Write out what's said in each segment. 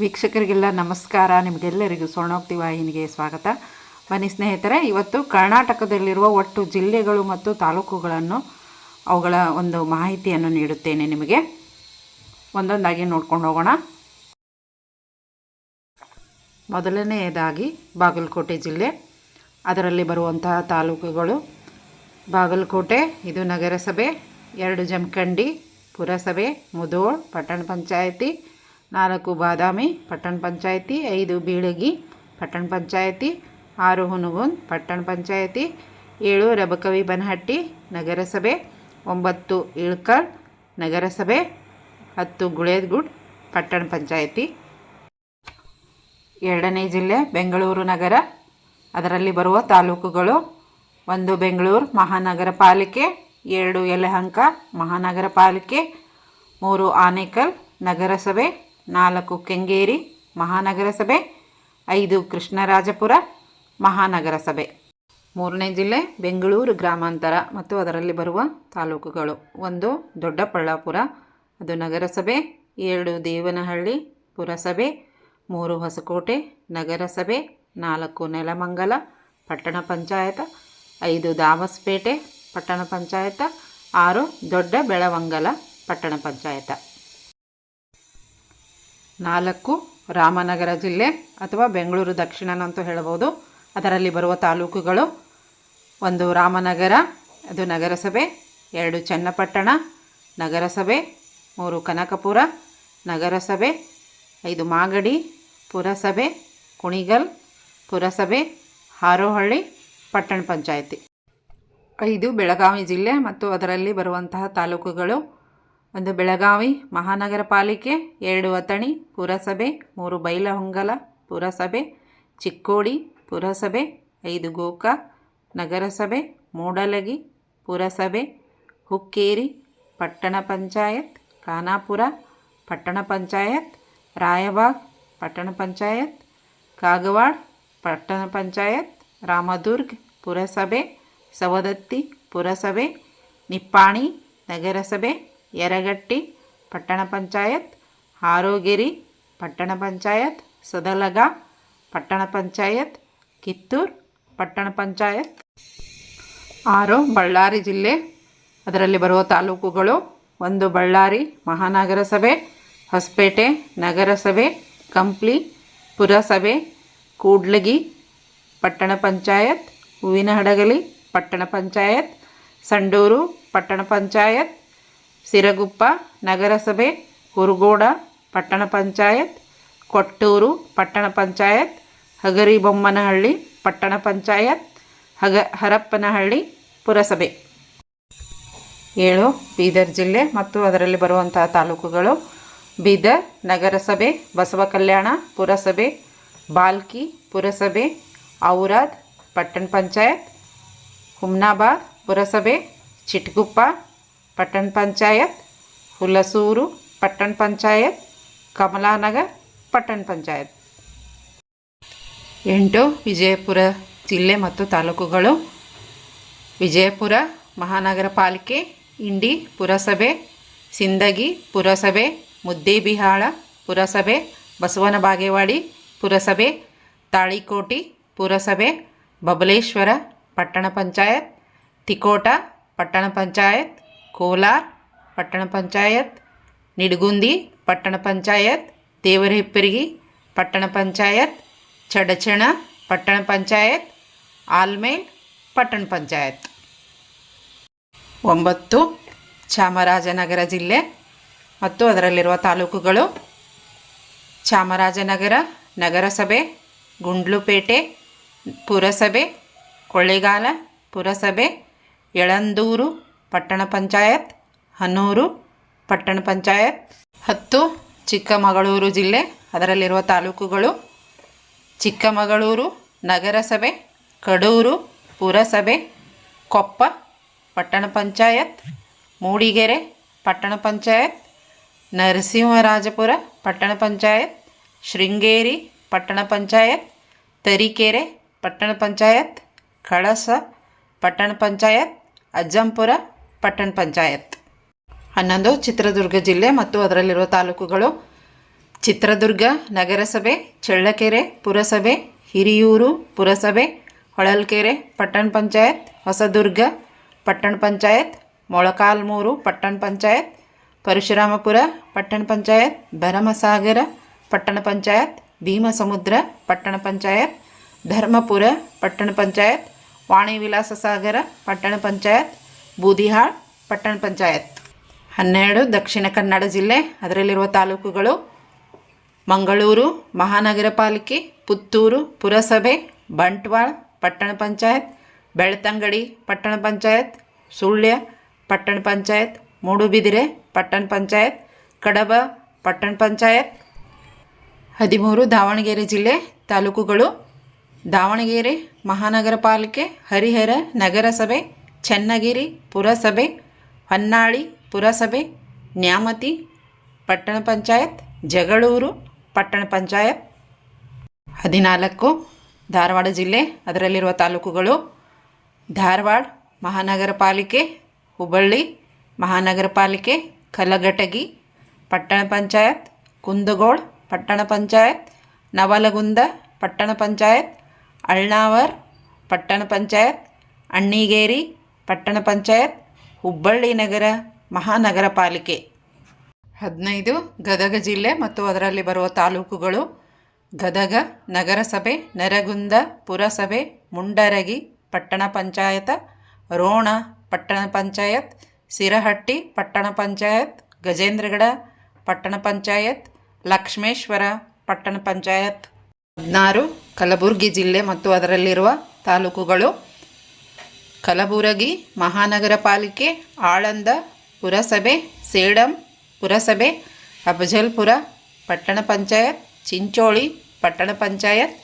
ವೀಕ್ಷಕರಿಗೆಲ್ಲ ನಮಸ್ಕಾರ. ನಿಮಗೆಲ್ಲರಿಗೂ ಸ್ವರ್ಣೋಕ್ತಿ ವಾಹಿನಿಗೆ ಸ್ವಾಗತ. ಬನ್ನಿ ಸ್ನೇಹಿತರೆ, ಇವತ್ತು ಕರ್ನಾಟಕದಲ್ಲಿರುವ ಒಟ್ಟು ಜಿಲ್ಲೆಗಳು ಮತ್ತು ತಾಲೂಕುಗಳನ್ನು ಅವುಗಳ ಒಂದು ಮಾಹಿತಿಯನ್ನು ನೀಡುತ್ತೇನೆ ನಿಮಗೆ. ಒಂದೊಂದಾಗಿ ನೋಡ್ಕೊಂಡು ಹೋಗೋಣ. ಮೊದಲನೆಯದಾಗಿ ಬಾಗಲಕೋಟೆ ಜಿಲ್ಲೆ. ಅದರಲ್ಲಿ ಬರುವಂತಹ ತಾಲೂಕುಗಳು ಬಾಗಲಕೋಟೆ, ಇದು ನಗರಸಭೆ, ಎರಡು ಜಮಖಂಡಿ, ಪುರಸಭೆ, ಮುದೋಳ್, ಪಟ್ಟಣ ಪಂಚಾಯತಿ ನಾಲ್ಕು ಬಾದಾಮಿ ಪಟ್ಟಣ ಪಂಚಾಯಿತಿ, ಐದು ಬೀಳಗಿ ಪಟ್ಟಣ ಪಂಚಾಯತಿ, ಆರು ಹುನಗುಂದ್ ಪಟ್ಟಣ ಪಂಚಾಯಿತಿ, ಏಳು ರಬಕವಿ ಬನಹಟ್ಟಿ ನಗರಸಭೆ, ಒಂಬತ್ತು ಇಳ್ಕಲ್ ನಗರಸಭೆ, ಹತ್ತು ಗುಳೇದ್ಗುಡ್ ಪಟ್ಟಣ ಪಂಚಾಯಿತಿ. ಎರಡನೇ ಜಿಲ್ಲೆ ಬೆಂಗಳೂರು ನಗರ. ಅದರಲ್ಲಿ ಬರುವ ತಾಲೂಕುಗಳು ಒಂದು ಬೆಂಗಳೂರು ಮಹಾನಗರ ಪಾಲಿಕೆ, ಎರಡು ಯಲಹಂಕ ಮಹಾನಗರ ಪಾಲಿಕೆ, ಮೂರು ಆನೇಕಲ್ ನಗರಸಭೆ ನಾಲ್ಕು ಕೆಂಗೇರಿ ಮಹಾನಗರ ಸಭೆ, ಐದು ಕೃಷ್ಣರಾಜಪುರ ಮಹಾನಗರ ಸಭೆ. ಮೂರನೇ ಜಿಲ್ಲೆ ಬೆಂಗಳೂರು ಗ್ರಾಮಾಂತರ ಮತ್ತು ಅದರಲ್ಲಿ ಬರುವ ತಾಲೂಕುಗಳು. ಒಂದು ದೊಡ್ಡಬಳ್ಳಾಪುರ, ಅದು ನಗರಸಭೆ, ಎರಡು ದೇವನಹಳ್ಳಿ ಪುರಸಭೆ, ಮೂರು ಹೊಸಕೋಟೆ ನಗರಸಭೆ, ನಾಲ್ಕು ನೆಲಮಂಗಲ ಪಟ್ಟಣ ಪಂಚಾಯತ, ಐದು ದಾಮಸ್ಪೇಟೆ ಪಟ್ಟಣ ಪಂಚಾಯತ, ಆರು ದೊಡ್ಡ ಬೆಳವಂಗಲ ಪಟ್ಟಣ ಪಂಚಾಯತ. ನಾಲ್ಕು ರಾಮನಗರ ಜಿಲ್ಲೆ ಅಥವಾ ಬೆಂಗಳೂರು ದಕ್ಷಿಣನಂತೂ ಹೇಳ್ಬೋದು. ಅದರಲ್ಲಿ ಬರುವ ತಾಲೂಕುಗಳು ಒಂದು ರಾಮನಗರ, ಅದು ನಗರಸಭೆ, ಎರಡು ಚನ್ನಪಟ್ಟಣ, ನಗರಸಭೆ, ಮೂರು ಕನಕಪುರ, ನಗರಸಭೆ, ಐದು ಮಾಗಡಿ, ಪುರಸಭೆ, ಕುಣಿಗಲ್, ಪುರಸಭೆ, ಹಾರೋಹಳ್ಳಿ, ಪಟ್ಟಣ ಪಂಚಾಯಿತಿ. ಐದು ಬೆಳಗಾವಿ ಜಿಲ್ಲೆ ಮತ್ತು ಅದರಲ್ಲಿ ಬರುವಂತಹ ತಾಲೂಕುಗಳು ಒಂದು ಬೆಳಗಾವಿ ಮಹಾನಗರ ಪಾಲಿಕೆ ಎರಡು ಅಥಣಿ ಪುರಸಭೆ, ಮೂರು ಬೈಲಹೊಂಗಲ ಪುರಸಭೆ, ಚಿಕ್ಕೋಡಿ ಪುರಸಭೆ, ಐದು ಗೋಕಾಕ್ ನಗರಸಭೆ, ಮೂಡಲಗಿ ಪುರಸಭೆ, ಹುಕ್ಕೇರಿ ಪಟ್ಟಣ ಪಂಚಾಯತ್, ಖಾನಾಪುರ ಪಟ್ಟಣ ಪಂಚಾಯತ್, ರಾಯಬಾಗ್ ಪಟ್ಟಣ ಪಂಚಾಯತ್, ಕಾಗವಾಡ್ ಪಟ್ಟಣ ಪಂಚಾಯತ್, ರಾಮದುರ್ಗ್ ಪುರಸಭೆ, ಸವದತ್ತಿ ಪುರಸಭೆ, ನಿಪ್ಪಾಣಿ ನಗರಸಭೆ ಯರಗಟ್ಟಿ ಪಟ್ಟಣ ಪಂಚಾಯತ್ ಆರೋಗಿರಿ ಪಟ್ಟಣ ಪಂಚಾಯತ್, ಸದಲಗ ಪಟ್ಟಣ ಪಂಚಾಯತ್, ಕಿತ್ತೂರ್ ಪಟ್ಟಣ ಪಂಚಾಯತ್. ಆರು ಬಳ್ಳಾರಿ ಜಿಲ್ಲೆ. ಅದರಲ್ಲಿ ಬರುವ ತಾಲೂಕುಗಳು ಒಂದು ಬಳ್ಳಾರಿ ಮಹಾನಗರ ಸಭೆ ಹೊಸಪೇಟೆ ನಗರಸಭೆ, ಕಂಪ್ಲಿ ಪುರಸಭೆ, ಕೂಡ್ಲಗಿ ಪಟ್ಟಣ ಪಂಚಾಯತ್, ಹೂವಿನಹಡಗಲಿ ಪಟ್ಟಣ ಪಂಚಾಯತ್, ಸಂಡೂರು ಪಟ್ಟಣ ಪಂಚಾಯತ್ ಸಿರಗುಪ್ಪ, ನಗರಸಭೆ, ಹುರುಗೋಡ, ಪಟ್ಟಣ ಪಂಚಾಯತ್, ಕೊಟ್ಟೂರು, ಪಟ್ಟಣ ಪಂಚಾಯತ್, ಹಗರಿಬೊಮ್ಮನಹಳ್ಳಿ, ಪಟ್ಟಣ ಪಂಚಾಯತ್, ಹಗ, ಹರಪ್ಪನಹಳ್ಳಿ ಪುರಸಭೆ. ಏಳು, ಬೀದರ್ ಜಿಲ್ಲೆ ಮತ್ತು ಅದರಲ್ಲಿ ಬರುವಂತಹ ತಾಲೂಕುಗಳು. ಬೀದರ್ ನಗರಸಭೆ, ಬಸವ ಕಲ್ಯಾಣ ಪುರಸಭೆ, ಬಾಲ್ಕಿ ಪುರಸಭೆ, ಔರಾದ್ ಪಟ್ಟಣ ಪಂಚಾಯತ್, ಹುಮ್ನಾಬಾದ್ ಪುರಸಭೆ, ಚಿಟ್ಗುಪ್ಪ ಪಟ್ಟಣ ಪಂಚಾಯತ್ ಹುಲಸೂರು ಪಟ್ಟಣ ಪಂಚಾಯತ್, ಕಮಲಾನಗರ್, ಪಟ್ಟಣ ಪಂಚಾಯತ್. ಎಂಟು, ವಿಜಯಪುರ ಜಿಲ್ಲೆ ಮತ್ತು ತಾಲೂಕುಗಳು. ವಿಜಯಪುರ ಮಹಾನಗರ ಪಾಲಿಕೆ, ಇಂಡಿ ಪುರಸಭೆ, ಸಿಂದಗಿ ಪುರಸಭೆ, ಮುದ್ದೇಬಿಹಾಳ ಪುರಸಭೆ, ಬಸವನ ಬಾಗೇವಾಡಿ ಪುರಸಭೆ, ತಾಳಿಕೋಟಿ ಪುರಸಭೆ, ಬಬಲೇಶ್ವರ ಪಟ್ಟಣ ಪಂಚಾಯತ್, ತಿಕೋಟ ಪಟ್ಟಣ ಪಂಚಾಯತ್ ಕೋಲಾರ್, ಪಟ್ಟಣ ಪಂಚಾಯತ್, ನಿಡಗುಂದಿ, ಪಟ್ಟಣ ಪಂಚಾಯತ್, ದೇವರಹಿಪ್ಪರಿಗಿ, ಪಟ್ಟಣ ಪಂಚಾಯತ್, ಚಡಚಣ, ಪಟ್ಟಣ ಪಂಚಾಯತ್, ಆಲ್ಮೇಲ್, ಪಟ್ಟಣ ಪಂಚಾಯತ್. ಒಂಬತ್ತು, ಚಾಮರಾಜನಗರ ಜಿಲ್ಲೆ ಮತ್ತು ಅದರಲ್ಲಿರುವ ತಾಲೂಕುಗಳು ಚಾಮರಾಜನಗರ, ನಗರಸಭೆ, ಗುಂಡ್ಲುಪೇಟೆ, ಪುರಸಭೆ, ಕೊಳ್ಳೇಗಾಲ, ಪುರಸಭೆ, ಯಳಂದೂರು ಪಟ್ಟಣ ಪಂಚಾಯತ್, ಹನೂರು, ಪಟ್ಟಣ ಪಂಚಾಯತ್, ಹತ್ತು, ಚಿಕ್ಕಮಗಳೂರು ಜಿಲ್ಲೆ. ಅದರಲ್ಲಿರುವ ತಾಲೂಕುಗಳು ಚಿಕ್ಕಮಗಳೂರು ನಗರಸಭೆ, ಕಡೂರು ಪುರಸಭೆ, ಕೊಪ್ಪ, ಪಟ್ಟಣ ಪಂಚಾಯತ್, ಮೂಡಿಗೆರೆ, ಪಟ್ಟಣ ಪಂಚಾಯತ್, ನರಸಿಂಹರಾಜಪುರ, ಪಟ್ಟಣ ಪಂಚಾಯತ್, ಶೃಂಗೇರಿ, ಪಟ್ಟಣ ಪಂಚಾಯತ್, ತರೀಕೆರೆ, ಪಟ್ಟಣ ಪಂಚಾಯತ್, ಕಳಸ, ಪಟ್ಟಣ ಪಂಚಾಯತ್, ಅಜ್ಜಂಪುರ ಪಟ್ಟಣ ಪಂಚಾಯತ್. ಹನ್ನೊಂದು ಚಿತ್ರದುರ್ಗ ಜಿಲ್ಲೆ ಮತ್ತು ಅದರಲ್ಲಿರುವ ತಾಲೂಕುಗಳು ಚಿತ್ರದುರ್ಗ ನಗರಸಭೆ, ಚಳ್ಳಕೆರೆ ಪುರಸಭೆ, ಹಿರಿಯೂರು ಪುರಸಭೆ, ಹೊಳಲ್ಕೆರೆ ಪಟ್ಟಣ ಪಂಚಾಯತ್, ಹೊಸದುರ್ಗ ಪಟ್ಟಣ ಪಂಚಾಯತ್, ಮೊಳಕಾಲ್ಮೂರು ಪಟ್ಟಣ ಪಂಚಾಯತ್, ಪರಶುರಾಮಪುರ ಪಟ್ಟಣ ಪಂಚಾಯತ್, ಭರಮಸಾಗರ ಪಟ್ಟಣ ಪಂಚಾಯತ್, ಭೀಮಸಮುದ್ರ ಪಟ್ಟಣ ಪಂಚಾಯತ್, ಧರ್ಮಪುರ ಪಟ್ಟಣ ಪಂಚಾಯತ್ ವಾಣಿ ವಿಲಾಸ ಸಾಗರ ಪಟ್ಟಣ ಪಂಚಾಯತ್ ಬೂದಿಹಾಳ್, ಪಟ್ಟಣ ಪಂಚಾಯತ್. ಹನ್ನೆರಡು, ದಕ್ಷಿಣ ಕನ್ನಡ ಜಿಲ್ಲೆ. ಅದರಲ್ಲಿರುವ ತಾಲೂಕುಗಳು ಮಂಗಳೂರು, ಮಹಾನಗರ ಪಾಲಿಕೆ, ಪುತ್ತೂರು, ಪುರಸಭೆ, ಬಂಟ್ವಾಳ, ಪಟ್ಟಣ ಪಂಚಾಯತ್, ಬೆಳ್ತಂಗಡಿ, ಪಟ್ಟಣ ಪಂಚಾಯತ್, ಸುಳ್ಯ, ಪಟ್ಟಣ ಪಂಚಾಯತ್, ಮೂಡುಬಿದಿರೆ, ಪಟ್ಟಣ ಪಂಚಾಯತ್, ಕಡಬ, ಪಟ್ಟಣ ಪಂಚಾಯತ್. ಹದಿಮೂರು, ದಾವಣಗೆರೆ ಜಿಲ್ಲೆ. ತಾಲೂಕುಗಳು ದಾವಣಗೆರೆ, ಮಹಾನಗರ ಪಾಲಿಕೆ, ಹರಿಹರ ನಗರಸಭೆ ಚನ್ನಗಿರಿ ಪುರಸಭೆ, ಹೊನ್ನಾಳಿ ಪುರಸಭೆ, ನ್ಯಾಮತಿ ಪಟ್ಟಣ ಪಂಚಾಯತ್, ಜಗಳೂರು ಪಟ್ಟಣ ಪಂಚಾಯತ್. ಹದಿನಾಲ್ಕು ಧಾರವಾಡ ಜಿಲ್ಲೆ, ಅದರಲ್ಲಿರುವ ತಾಲೂಕುಗಳು ಧಾರವಾಡ ಮಹಾನಗರ ಪಾಲಿಕೆ, ಹುಬ್ಬಳ್ಳಿ ಮಹಾನಗರ ಪಾಲಿಕೆ, ಕಲಘಟಗಿ ಪಟ್ಟಣ ಪಂಚಾಯತ್, ಕುಂದಗೋಳ ಪಟ್ಟಣ ಪಂಚಾಯತ್, ನವಲಗುಂದ ಪಟ್ಟಣ ಪಂಚಾಯತ್, ಅಳ್ನಾವರ್ ಪಟ್ಟಣ ಪಂಚಾಯತ್, ಅಣ್ಣಿಗೇರಿ ಪಟ್ಟಣ ಪಂಚಾಯತ್, ಹುಬ್ಬಳ್ಳಿ ನಗರ ಮಹಾನಗರ ಪಾಲಿಕೆ ಹದಿನೈದು, ಗದಗ ಜಿಲ್ಲೆ ಮತ್ತು ಅದರಲ್ಲಿ ಬರುವ ತಾಲೂಕುಗಳು ಗದಗ, ನಗರಸಭೆ, ನರಗುಂದ, ಪುರಸಭೆ, ಮುಂಡರಗಿ, ಪಟ್ಟಣ ಪಂಚಾಯತ, ರೋಣ, ಪಟ್ಟಣ ಪಂಚಾಯತ್, ಸಿರಹಟ್ಟಿ, ಪಟ್ಟಣ ಪಂಚಾಯತ್, ಗಜೇಂದ್ರಗಡ, ಪಟ್ಟಣ ಪಂಚಾಯತ್, ಲಕ್ಷ್ಮೇಶ್ವರ, ಪಟ್ಟಣ ಪಂಚಾಯತ್. ಹದಿನಾರು, ಕಲಬುರಗಿ ಜಿಲ್ಲೆ ಮತ್ತು ಅದರಲ್ಲಿರುವ ತಾಲೂಕುಗಳು ಕಲಬುರಗಿ ಮಹಾನಗರ ಪಾಲಿಕೆ, ಆಳಂದ ಪುರಸಭೆ, ಸೇಡಂ ಪುರಸಭೆ, ಅಫಜಲ್ಪುರ ಪಟ್ಟಣ ಪಂಚಾಯತ್, ಚಿಂಚೋಳಿ ಪಟ್ಟಣ ಪಂಚಾಯತ್,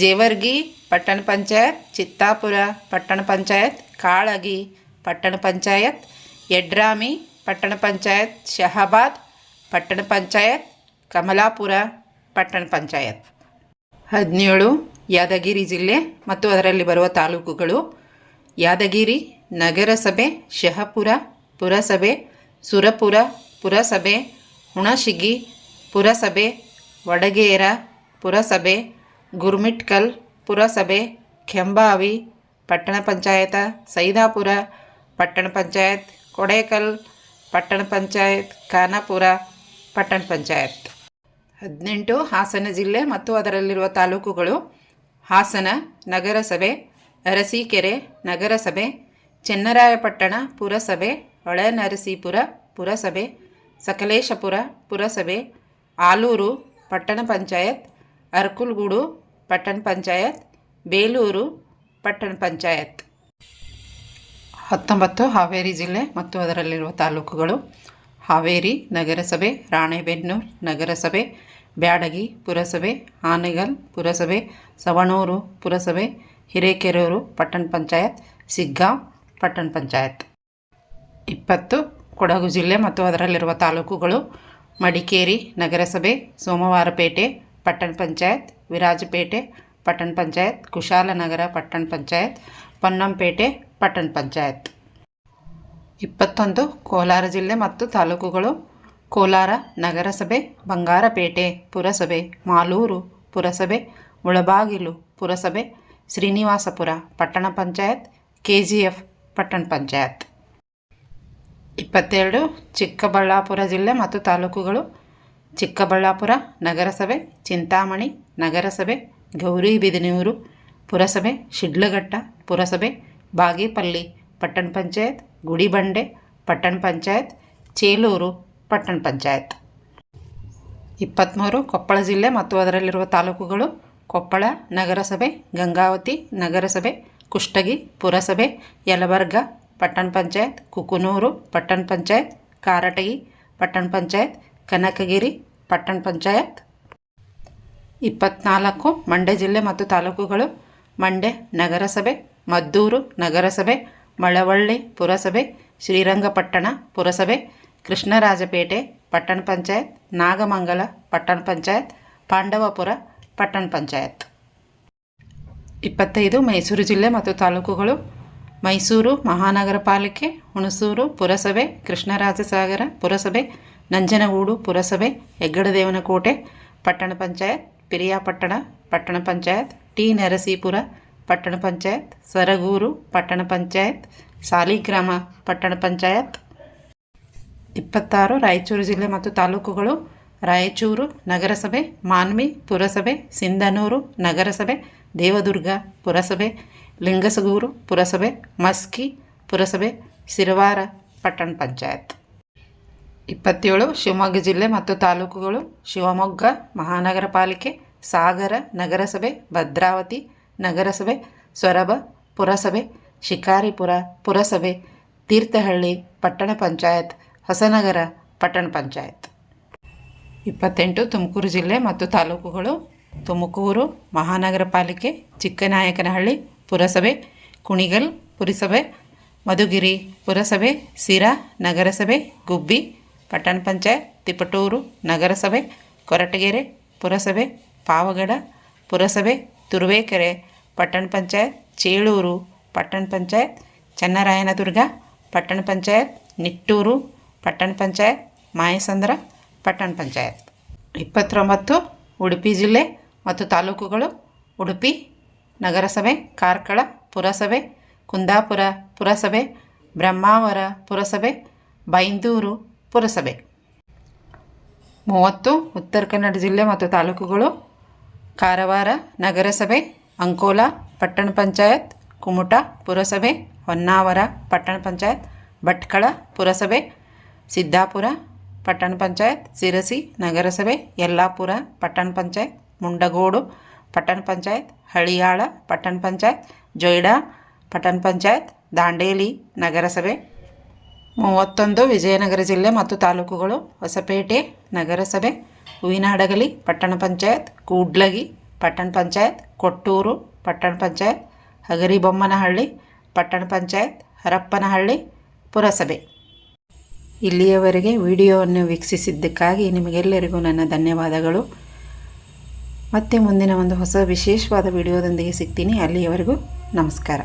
ಜೇವರ್ಗಿ ಪಟ್ಟಣ ಪಂಚಾಯತ್, ಚಿತ್ತಾಪುರ ಪಟ್ಟಣ ಪಂಚಾಯತ್, ಕಾಳಗಿ ಪಟ್ಟಣ ಪಂಚಾಯತ್ ಯಡ್ರಾಮಿ ಪಟ್ಟಣ ಪಂಚಾಯತ್, ಶಹಾಬಾದ್ ಪಟ್ಟಣ ಪಂಚಾಯತ್, ಕಮಲಾಪುರ ಪಟ್ಟಣ ಪಂಚಾಯತ್. ಹದಿನೇಳು ಯಾದಗಿರಿ ಜಿಲ್ಲೆ ಮತ್ತು ಅದರಲ್ಲಿ ಬರುವ ತಾಲೂಕುಗಳು. ಯಾದಗಿರಿ ನಗರಸಭೆ, ಶಹಪುರ ಪುರಸಭೆ, ಸುರಪುರ ಪುರಸಭೆ ಹುಣಶಿಗಿ ಪುರಸಭೆ, ವಡಗೇರ ಪುರಸಭೆ, ಗುರ್ಮಿಟ್ಕಲ್ ಪುರಸಭೆ, ಕೆಂಬಾವಿ ಪಟ್ಟಣ ಪಂಚಾಯತ, ಸೈದಾಪುರ ಪಟ್ಟಣ ಪಂಚಾಯತ್, ಕೊಡೇಕಲ್ ಪಟ್ಟಣ ಪಂಚಾಯತ್, ಖಾನಾಪುರ ಪಟ್ಟಣ ಪಂಚಾಯತ್. ಹದಿನೆಂಟು ಹಾಸನ ಜಿಲ್ಲೆ ಮತ್ತು ಅದರಲ್ಲಿರುವ ತಾಲೂಕುಗಳು ಹಾಸನ, ನಗರಸಭೆ ಅರಸೀಕೆರೆ ನಗರಸಭೆ, ಚೆನ್ನರಾಯಪಟ್ಟಣ ಪುರಸಭೆ, ಹೊಳೆನರಸೀಪುರ ಪುರಸಭೆ, ಸಕಲೇಶಪುರ ಪುರಸಭೆ, ಆಲೂರು ಪಟ್ಟಣ ಪಂಚಾಯತ್, ಅರ್ಕುಲ್ಗೂಡು ಪಟ್ಟಣ ಪಂಚಾಯತ್, ಬೇಲೂರು ಪಟ್ಟಣ ಪಂಚಾಯತ್. ಹತ್ತೊಂಬತ್ತು ಹಾವೇರಿ ಜಿಲ್ಲೆ ಮತ್ತು ಅದರಲ್ಲಿರುವ ತಾಲೂಕುಗಳು ಹಾವೇರಿ ನಗರಸಭೆ, ರಾಣೆಬೆನ್ನೂರು ನಗರಸಭೆ, ಬ್ಯಾಡಗಿ ಪುರಸಭೆ, ಆನೆಗಲ್ ಪುರಸಭೆ, ಸವಣೂರು ಪುರಸಭೆ ಹಿರೇಕೆರೂರು ಪಟ್ಟಣ ಪಂಚಾಯತ್, ಸಿಗ್ಗಾಂವ್ ಪಟ್ಟಣ ಪಂಚಾಯತ್. ಇಪ್ಪತ್ತು, ಕೊಡಗು ಜಿಲ್ಲೆ ಮತ್ತು ಅದರಲ್ಲಿರುವ ತಾಲೂಕುಗಳು ಮಡಿಕೇರಿ ನಗರಸಭೆ, ಸೋಮವಾರಪೇಟೆ ಪಟ್ಟಣ ಪಂಚಾಯತ್, ವಿರಾಜಪೇಟೆ ಪಟ್ಟಣ ಪಂಚಾಯತ್, ಕುಶಾಲನಗರ ಪಟ್ಟಣ ಪಂಚಾಯತ್, ಪೊನ್ನಂಪೇಟೆ ಪಟ್ಟಣ ಪಂಚಾಯತ್. ಇಪ್ಪತ್ತೊಂದು, ಕೋಲಾರ ಜಿಲ್ಲೆ ಮತ್ತು ತಾಲೂಕುಗಳು ಕೋಲಾರ ನಗರಸಭೆ, ಬಂಗಾರಪೇಟೆ ಪುರಸಭೆ, ಮಾಲೂರು ಪುರಸಭೆ, ಮುಳಬಾಗಿಲು ಪುರಸಭೆ ಶ್ರೀನಿವಾಸಪುರ ಪಟ್ಟಣ ಪಂಚಾಯತ್ ಕೆ ಜಿ ಎಫ್ ಪಟ್ಟಣ ಪಂಚಾಯತ್. ಇಪ್ಪತ್ತೆರಡು, ಚಿಕ್ಕಬಳ್ಳಾಪುರ ಜಿಲ್ಲೆ ಮತ್ತು ತಾಲೂಕುಗಳು. ಚಿಕ್ಕಬಳ್ಳಾಪುರ ನಗರಸಭೆ, ಚಿಂತಾಮಣಿ ನಗರಸಭೆ ಗೌರಿಬಿದನೂರು ಪುರಸಭೆ, ಶಿಡ್ಲಘಟ್ಟ ಪುರಸಭೆ, ಬಾಗೇಪಲ್ಲಿ ಪಟ್ಟಣ ಪಂಚಾಯತ್, ಗುಡಿಬಂಡೆ ಪಟ್ಟಣ ಪಂಚಾಯತ್, ಚೇಲೂರು ಪಟ್ಟಣ ಪಂಚಾಯತ್. ಇಪ್ಪತ್ತ್ಮೂರು ಕೊಪ್ಪಳ ಜಿಲ್ಲೆ ಮತ್ತು ಅದರಲ್ಲಿರುವ ತಾಲೂಕುಗಳು. ಕೊಪ್ಪಳ, ನಗರಸಭೆ, ಗಂಗಾವತಿ, ನಗರಸಭೆ, ಕುಷ್ಟಗಿ, ಪುರಸಭೆ, ಯಲಬರ್ಗ, ಪಟ್ಟಣ ಪಂಚಾಯತ್, ಕುಕುನೂರು, ಪಟ್ಟಣ ಪಂಚಾಯತ್, ಕಾರಟಗಿ, ಪಟ್ಟಣ ಪಂಚಾಯತ್, ಕನಕಗಿರಿ, ಪಟ್ಟಣ ಪಂಚಾಯತ್. ಇಪ್ಪತ್ನಾಲ್ಕು ಮಂಡ್ಯ ಜಿಲ್ಲೆ ಮತ್ತು ತಾಲೂಕುಗಳು ಮಂಡ್ಯ, ನಗರಸಭೆ, ಮದ್ದೂರು, ನಗರಸಭೆ, ಮಳವಳ್ಳಿ, ಪುರಸಭೆ, ಶ್ರೀರಂಗಪಟ್ಟಣ, ಪುರಸಭೆ, ಕೃಷ್ಣರಾಜಪೇಟೆ, ಪಟ್ಟಣ ಪಂಚಾಯತ್, ನಾಗಮಂಗಲ, ಪಟ್ಟಣ ಪಂಚಾಯತ್, ಪಾಂಡವಪುರ ಪಟ್ಟಣ ಪಂಚಾಯತ್. ಇಪ್ಪತ್ತೈದು ಮೈಸೂರು ಜಿಲ್ಲೆ ಮತ್ತು ತಾಲೂಕುಗಳು ಮೈಸೂರು ಮಹಾನಗರ ಪಾಲಿಕೆ, ಹುಣಸೂರು ಪುರಸಭೆ, ಕೃಷ್ಣರಾಜಸಾಗರ ಪುರಸಭೆ, ನಂಜನಗೂಡು ಪುರಸಭೆ, ಹೆಗ್ಗಡದೇವನಕೋಟೆ, ಪಟ್ಟಣ ಪಂಚಾಯತ್, ಪಿರಿಯಾಪಟ್ಟಣ, ಪಟ್ಟಣ ಪಂಚಾಯತ್, ಟಿ ನರಸೀಪುರ, ಪಟ್ಟಣ ಪಂಚಾಯತ್, ಸರಗೂರು, ಪಟ್ಟಣ ಪಂಚಾಯತ್, ಸಾಲಿಗ್ರಾಮ ಪಟ್ಟಣ ಪಂಚಾಯತ್. ಇಪ್ಪತ್ತಾರು ರಾಯಚೂರು ಜಿಲ್ಲೆ ಮತ್ತು ತಾಲೂಕುಗಳು ರಾಯಚೂರು ನಗರಸಭೆ, ಮಾನ್ವಿ ಪುರಸಭೆ, ಸಿಂಧನೂರು ನಗರಸಭೆ, ದೇವದುರ್ಗ ಪುರಸಭೆ, ಲಿಂಗಸಗೂರು ಪುರಸಭೆ, ಮಸ್ಕಿ ಪುರಸಭೆ ಸಿರವಾರ ಪಟ್ಟಣ ಪಂಚಾಯತ್. ಇಪ್ಪತ್ತೇಳು ಶಿವಮೊಗ್ಗ ಜಿಲ್ಲೆ ಮತ್ತು ತಾಲೂಕುಗಳು ಶಿವಮೊಗ್ಗ, ಮಹಾನಗರ ಪಾಲಿಕೆ, ಸಾಗರ ನಗರಸಭೆ, ಭದ್ರಾವತಿ ನಗರಸಭೆ, ಸೊರಬ ಪುರಸಭೆ, ಶಿಕಾರಿಪುರ ಪುರಸಭೆ, ತೀರ್ಥಹಳ್ಳಿ ಪಟ್ಟಣ ಪಂಚಾಯತ್, ಹೊಸನಗರ ಪಟ್ಟಣ ಪಂಚಾಯತ್. ಇಪ್ಪತ್ತೆಂಟು ತುಮಕೂರು ಜಿಲ್ಲೆ ಮತ್ತು ತಾಲೂಕುಗಳು. ತುಮಕೂರು ಮಹಾನಗರ ಪಾಲಿಕೆ, ಚಿಕ್ಕನಾಯಕನಹಳ್ಳಿ ಪುರಸಭೆ, ಕುಣಿಗಲ್ ಪುರಸಭೆ, ಮಧುಗಿರಿ ಪುರಸಭೆ ಸಿರಾ ನಗರಸಭೆ, ಗುಬ್ಬಿ, ಪಟ್ಟಣ ಪಂಚಾಯತ್, ತಿಪಟೂರು ನಗರಸಭೆ, ಕೊರಟಗೆರೆ ಪುರಸಭೆ, ಪಾವಗಡ ಪುರಸಭೆ, ತುರುವೇಕೆರೆ ಪಟ್ಟಣ ಪಂಚಾಯತ್, ಚೇಳೂರು ಪಟ್ಟಣ ಪಂಚಾಯತ್, ಚನ್ನರಾಯನದುರ್ಗ ಪಟ್ಟಣ ಪಂಚಾಯತ್, ನಿಟ್ಟೂರು ಪಟ್ಟಣ ಪಂಚಾಯತ್, ಮಾಯಸಂದ್ರ ಪಟ್ಟಣ ಪಂಚಾಯತ್. ಇಪ್ಪತ್ತೊಂಬತ್ತು ಉಡುಪಿ ಜಿಲ್ಲೆ ಮತ್ತು ತಾಲೂಕುಗಳು ಉಡುಪಿ, ನಗರಸಭೆ, ಕಾರ್ಕಳ, ಪುರಸಭೆ, ಕುಂದಾಪುರ ಪುರಸಭೆ, ಬ್ರಹ್ಮಾವರ ಪುರಸಭೆ, ಬೈಂದೂರು ಪುರಸಭೆ. ಮೂವತ್ತು ಉತ್ತರ ಕನ್ನಡ ಜಿಲ್ಲೆ ಮತ್ತು ತಾಲೂಕುಗಳು ಕಾರವಾರ, ನಗರಸಭೆ, ಅಂಕೋಲಾ, ಪಟ್ಟಣ ಪಂಚಾಯತ್, ಕುಮುಟ ಪುರಸಭೆ, ಹೊನ್ನಾವರ ಪಟ್ಟಣ ಪಂಚಾಯತ್, ಭಟ್ಕಳ ಪುರಸಭೆ, ಸಿದ್ದಾಪುರ ಪಟ್ಟಣ ಪಂಚಾಯತ್, ಸಿರಸಿ, ನಗರಸಭೆ, ಯಲ್ಲಾಪುರ, ಪಟ್ಟಣ ಪಂಚಾಯತ್, ಮುಂಡಗೋಡು, ಪಟ್ಟಣ ಪಂಚಾಯತ್, ಹಳಿಯಾಳ, ಪಟ್ಟಣ ಪಂಚಾಯತ್, ಜೊಯ್ಡಾ, ಪಟ್ಟಣ ಪಂಚಾಯತ್, ದಾಂಡೇಲಿ, ನಗರಸಭೆ. ಮೂವತ್ತೊಂದು ವಿಜಯನಗರ ಜಿಲ್ಲೆ ಮತ್ತು ತಾಲೂಕುಗಳು ಹೊಸಪೇಟೆ, ನಗರಸಭೆ ಹೂವಿನಹಡಗಲಿ ಪಟ್ಟಣ ಪಂಚಾಯತ್, ಕೂಡ್ಲಗಿ, ಪಟ್ಟಣ ಪಂಚಾಯತ್, ಕೊಟ್ಟೂರು, ಪಟ್ಟಣ ಪಂಚಾಯತ್, ಹಗರಿಬೊಮ್ಮನಹಳ್ಳಿ, ಪಟ್ಟಣ ಪಂಚಾಯತ್, ಹರಪ್ಪನಹಳ್ಳಿ, ಪುರಸಭೆ. ಇಲ್ಲಿಯವರೆಗೆ ವಿಡಿಯೋವನ್ನು ವೀಕ್ಷಿಸಿದ್ದಕ್ಕಾಗಿ ನಿಮಗೆಲ್ಲರಿಗೂ ನನ್ನ ಧನ್ಯವಾದಗಳು. ಮತ್ತೆ ಮುಂದಿನ ಒಂದು ಹೊಸ ವಿಶೇಷವಾದ ವಿಡಿಯೋದೊಂದಿಗೆ ಸಿಗ್ತೀನಿ. ಅಲ್ಲಿಯವರೆಗೂ ನಮಸ್ಕಾರ.